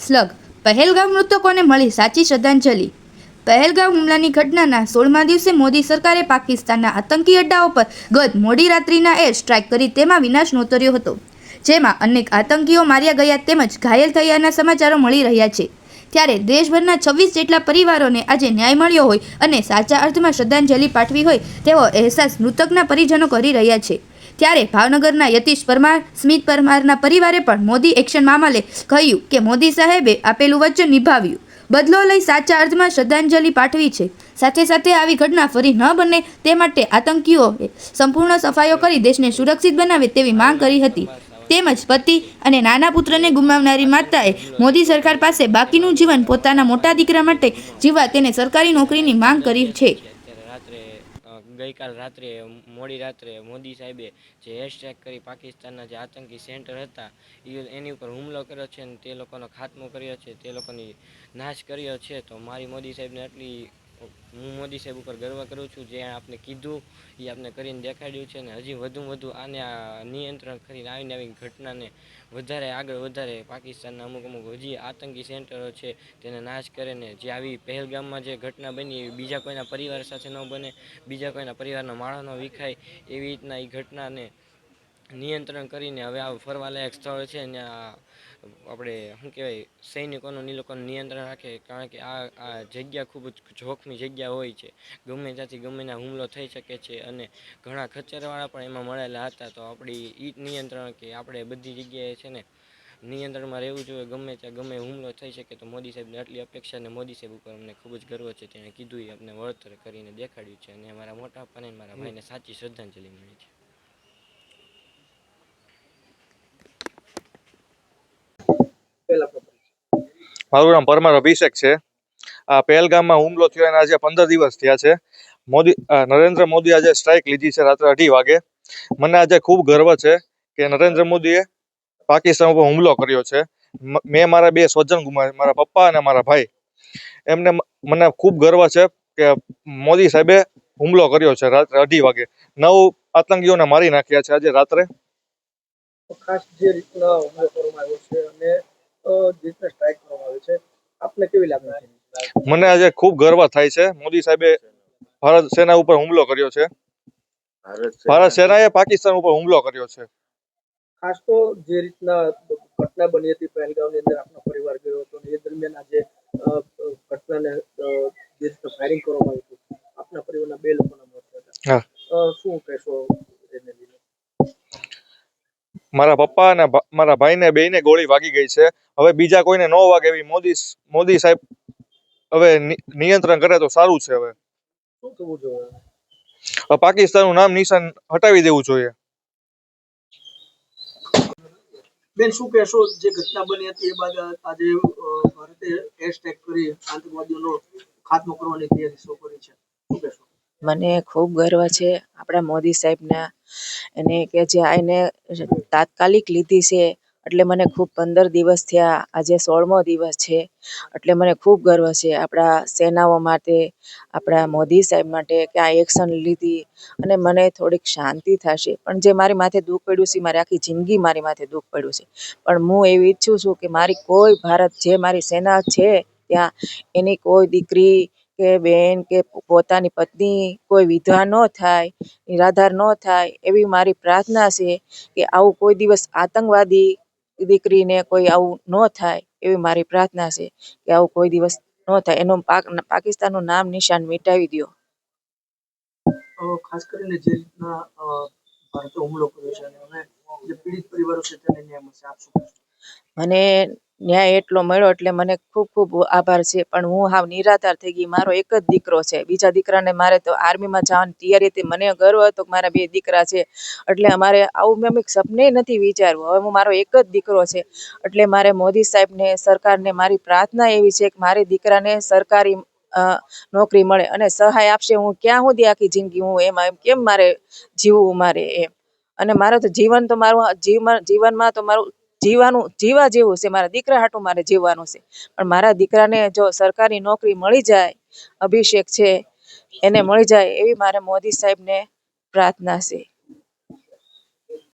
સ્લગ, પહેલગામ મૃતકોને મળી સાચી શ્રદ્ધાંજલિ. પહેલગામ હુમલાની ઘટનાના સોળમા દિવસે મોદી સરકારે પાકિસ્તાનના આતંકી અડ્ડાઓ પર ગત મોડી રાત્રિના એર સ્ટ્રાઇક કરી તેમાં વિનાશ નોતર્યો હતો. જેમાં અનેક આતંકીઓ માર્યા ગયા તેમજ ઘાયલ થયાના સમાચારો મળી રહ્યા છે. ત્યારે દેશભરના છવ્વીસ જેટલા પરિવારોને આજે ન્યાય મળ્યો હોય અને સાચા અર્થમાં શ્રદ્ધાંજલિ પાઠવી હોય તેવો અહેસાસ મૃતકના પરિજનો કરી રહ્યા છે. ત્યારે ભાવનગરના યતીશ પરમાર, સ્મિત પરમારના પરિવારે પણ મોદી એક્શન મામલે કહ્યું કે મોદી સાહેબે આપેલું વચન નિભાવ્યું. બદલો લઈ સાચા અર્થમાં શ્રદ્ધાંજલિ પાઠવી છે. સાથે સાથે આવી ઘટના ફરી ન બને તે માટે આતંકીઓએ સંપૂર્ણ સફાઈઓ કરી દેશને સુરક્ષિત બનાવે તેવી માંગ કરી હતી. તેમજ પતિ અને નાના પુત્રને ગુમાવનારી માતાએ મોદી સરકાર પાસે બાકીનું જીવન પોતાના મોટા દીકરા માટે જીવવા તેને સરકારી નોકરીની માંગ કરી છે. ગઈકાલ રાત્રે, મોડી રાત્રે મોદી સાહેબે જે હેશટેગ કરી પાકિસ્તાનના જે આતંકી સેન્ટર હતા એ એની ઉપર હુમલો કર્યો છે અને તે લોકોનો ખાત્મો કર્યો છે, તે લોકોની નાશ કર્યો છે. તો મારી મોદી સાહેબને આટલી હું મોદી સાહેબ ઉપર ગર્વ કરું છું, જે આપને કીધું, એ આપને કરીને દેખાડ્યું છે અને હજી વધુ વધુ આને આ નિયંત્રણ કરીને આવીને આવી ઘટનાને વધારે આગળ વધારે પાકિસ્તાનના અમુક અમુક હજી આતંકી સેન્ટરો છે તેને નાશ કરે ને જે આવી પહેલગામમાં જે ઘટના બની એવી બીજા કોઈના પરિવાર સાથે ન બને, બીજા કોઈના પરિવારનો ન વિખાય એવી રીતના એ ઘટનાને નિયંત્રણ કરીને હવે આ ફરવાલાયક સ્થળ છે ને આ આપણે શું કહેવાય સૈનિકોનું એ લોકોનું નિયંત્રણ રાખે કારણ કે આ આ જગ્યા ખૂબ જ જોખમી જગ્યા હોય છે. ગમે ત્યાંથી ગમે ત્યાં હુમલો થઈ શકે છે અને ઘણા ખચ્ચરવાળા પણ એમાં મળેલા હતા તો આપણી ઈ નિયંત્રણ કે આપણે બધી જગ્યાએ છે ને નિયંત્રણમાં રહેવું જોઈએ. ગમે ત્યાં ગમે હુમલો થઈ શકે તો મોદી સાહેબને આટલી અપેક્ષા અને મોદી સાહેબ ઉપર અમને ખૂબ જ ગર્વ છે. તેણે કીધું એ અમને વળતર કરીને દેખાડ્યું છે અને મારા મોટા પપ્પાને મારા ભાઈને સાચી શ્રદ્ધાંજલિ મળી છે. મારું નામ પરમાર અભિષેક છે. આ પહેલગામમાં હુમલો થયો, એના આજે પંદર દિવસ થયા છે. મોદી નરેન્દ્ર મોદી આજે સ્ટ્રાઇક લીધી છે રાત્રે અઢી વાગે. મને આજે ખૂબ ગર્વ છે કે નરેન્દ્ર મોદીએ પાકિસ્તાન ઉપર હુમલો કર્યો છે. મેં મારા બે સ્વજન ગુમાવ્યા મારા પપ્પા અને મારા ભાઈ. એમને મને ખૂબ ગર્વ છે કે મોદી સાહેબે હુમલો કર્યો છે રાત્રે અઢી વાગે. નવ આતંકીઓને મારી નાખ્યા છે આજે રાત્રે. ખાસ જે રીતના હુમલો કરવામાં આવ્યો છે અને અ, જે રીતના સ્ટ્રાઇક કરવામાં આવી છે. આપને કેવી લાગણી છે? મને આજે ખૂબ ગર્વ થાય છે. મોદી સાહેબે ભારત સેના ઉપર હુમલો કર્યો છે. ભારત સેનાએ પાકિસ્તાન ઉપર હુમલો કર્યો છે. ખાસ તો જે રીતના ઘટના બની હતી પહેલગામની અંદર આપનો પરિવાર ગયો હતો એ દરમિયાન આજે ઘટનાને જે ફાયરિંગ કરવામાં આવ્યું હતું આપના પરિવારના બે લોકોના મોત થયા હા. હતા અ, શું કહેશો એને લઈને મારા પપ્પા અને મારા ભાઈને બેયને ગોળી વાગી ગઈ છે. હવે બીજા કોઈને ન વાગે એવી મોદી મોદી સાહેબ હવે નિયંત્રણ કરે તો સારું છે હવે. શું જોઈએ? પાકિસ્તાનનું નામ નિશાન હટાવી દેવું જોઈએ. બેન શું કહેશો? જે ઘટના બની હતી એ બાદ આજે ભારતે ભારતે સ્ટ્રાઇક કરી આતંકવાદીઓનો ખાત્મો કરવાની તૈયારી શરૂ કરી છે. શું કહેશો? મને ખૂબ ગર્વ છે. આપણા મોદી સાહેબના એને કે જે એને તાત્કાલિક લીધી છે. એટલે મને ખૂબ પંદર દિવસ થયા. આજે સોળમો દિવસ છે. એટલે મને ખૂબ ગર્વ છે આપણા સેનાઓ માટે, આપણા મોદી સાહેબ માટે કે આ એક્શન લીધી. અને મને થોડીક શાંતિ થશે. પણ જે મારી માથે દુઃખ પડ્યું છે, મારી આખી જિંદગી મારી માથે દુઃખ પડ્યું છે. પણ હું એવું ઈચ્છું છું કે મારી કોઈ ભારત, જે મારી સેના છે ત્યાં એની કોઈ દીકરી કે બેન કે પોતાની પત્ની કોઈ વિધવા ન થાય નિરાધાર ન થાય એવી મારી પ્રાર્થના છે કે આવું કોઈ દિવસ આતંકવાદી દીકરીને કોઈ આવું ન થાય એવી મારી પ્રાર્થના છે કે આવું કોઈ દિવસ ન થાય. એનું પાક પાકિસ્તાનનું નામ નિશાન મિટાવી દ્યો. ખાસ કરીને જે રીતના ભારતે હુમલો કર્યો છે અને જે પીડિત પરિવારો છે તેને ન્યાય મળશે. આપ શું મને ન્યાય એટલો મળ્યો એટલે મને ખૂબ ખૂબ આભાર છે. પણ હું હાવ નિરાધાર થઈ ગઈ. મારો એક જ દીકરો છે. બીજા દીકરાને મારે તો આર્મીમાં જવાની તૈયારી હતી. મને ગર્વ હતો કે મારા બે દીકરા છે. એટલે અમારે આવું મેં મેં સપને નથી વિચાર્યું. હવે હું મારો એક જ દીકરો છે. એટલે મારે મોદી સાહેબને, સરકારને મારી પ્રાર્થના એવી છે કે મારી દીકરાને સરકારી નોકરી મળે અને સહાય આપશે. હું ક્યાં સુધી આખી જિંદગી હું એમાં એમ કેમ મારે જીવવું મારે એમ? અને મારે તો જીવન તો મારું જીવન જીવનમાં તો મારું જીવવાનું જીવા જેવું છે. મારા દીકરા હાટું મારે જીવવાનું છે. પણ મારા દીકરાને જો સરકારી નોકરી મળી જાય, અભિષેક છે, એને મળી જાય એવી મારે મોદી સાહેબને પ્રાર્થના છે.